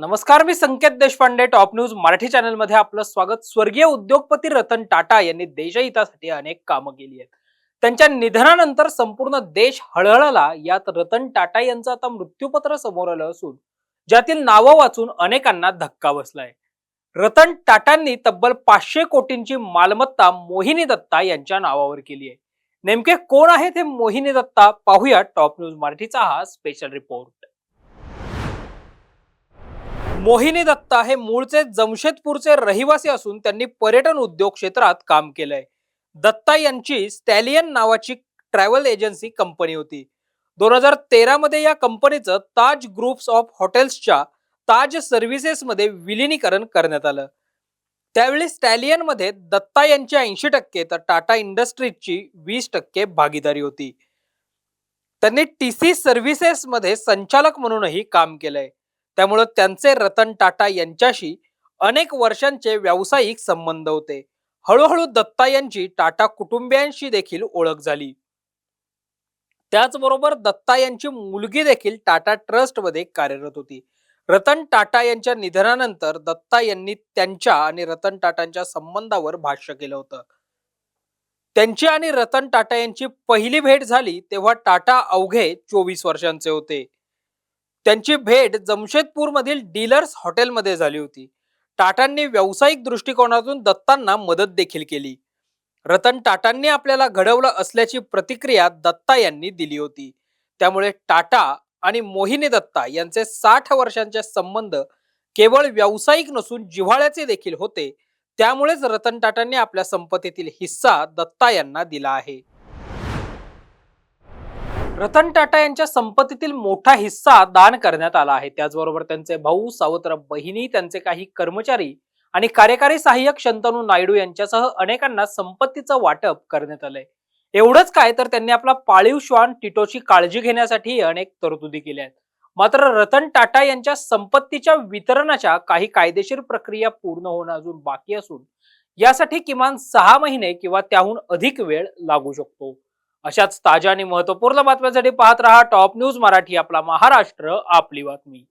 नमस्कार मी Sanket Deshpande top news Marathi चॅनलमध्ये आपलं स्वागत. स्वर्गीय उद्योगपती रतन टाटा यांनी देशहितासाठी अनेक कामं केली आहेत. त्यांच्या निधनानंतर संपूर्ण देश हळहळला. यात रतन टाटा यांचं आता मृत्यूपत्र समोर आलं असून ज्यातील नावं वाचून अनेकांना धक्का बसलाय. रतन टाटांनी तब्बल पाचशे कोटींची मालमत्ता मोहिनी दत्ता यांच्या नावावर केली आहे. नेमके कोण आहेत हे मोहिनी दत्ता? पाहूया टॉप न्यूज मराठीचा हा स्पेशल रिपोर्ट मोहिनी दत्ता हे मूळचे जमशेदपूरचे रहिवासी असून त्यांनी पर्यटन उद्योग क्षेत्रात काम केलंय. दत्ता यांची स्टॅलियन नावाची ट्रॅव्हल एजन्सी कंपनी होती. दोन हजार तेरा मध्ये या कंपनीचं ताज ग्रुप्स ऑफ हॉटेल्सच्या ताज सर्व्हिसेस मध्ये विलिनीकरण करण्यात आलं. त्यावेळी स्टॅलियनमध्ये दत्ता यांची ऐंशी टक्के तर टाटा इंडस्ट्रीजची वीस टक्के भागीदारी होती. त्यांनी टी सी सर्व्हिसेस मध्ये संचालक म्हणूनही काम केलंय. त्यामुळं त्यांचे रतन टाटा यांच्याशी अनेक वर्षांचे व्यावसायिक संबंध होते. हळूहळू दत्ता यांची टाटा कुटुंबियांशी देखील ओळख झाली. त्याचबरोबर दत्ता यांची मुलगी देखील टाटा ट्रस्टमध्ये कार्यरत होती. रतन टाटा यांच्या निधनानंतर दत्ता यांनी त्यांच्या आणि रतन टाटांच्या संबंधावर भाष्य केलं होतं. त्यांची आणि रतन टाटा यांची पहिली भेट झाली तेव्हा टाटा अवघे चोवीस वर्षांचे होते. त्यांची भेट जमशेदपूरमधील डीलर्स हॉटेलमध्ये झाली होती. टाटांनी व्यावसायिक दृष्टिकोनातून दत्तांना मदत देखील केली. रतन टाटांनी आपल्याला घडवलं असल्याची प्रतिक्रिया दत्ता यांनी दिली होती. त्यामुळे टाटा आणि मोहिनी दत्ता यांचे साठ वर्षांचे संबंध केवळ व्यावसायिक नसून जिव्हाळ्याचे देखील होते. त्यामुळेच रतन टाटांनी आपल्या संपत्तीतील हिस्सा दत्ता यांना दिला आहे. रतन टाटा यांच्या संपत्तीतील मोठा हिस्सा दान करण्यात आला आहे. त्याचबरोबर त्यांचे भाऊ सावत्र बहिणी त्यांचे काही कर्मचारी आणि कार्यकारी सहाय्यक शंतनू नायडू यांच्यासह अनेकांना संपत्तीचं वाटप करण्यात आलंय. एवढंच काय तर त्यांनी आपला पाळीव श्वान टिटोची काळजी घेण्यासाठी अनेक तरतुदी केल्या आहेत. मात्र रतन टाटा यांच्या संपत्तीच्या वितरणाच्या काही कायदेशीर प्रक्रिया पूर्ण होणं अजून बाकी असून यासाठी किमान सहा महिने किंवा त्याहून अधिक वेळ लागू शकतो. अशाच ताज्या आणि महत्त्वपूर्ण बातम्यांसाठी पाहत रहा टॉप न्यूज मराठी आपला महाराष्ट्र आपली बातमी.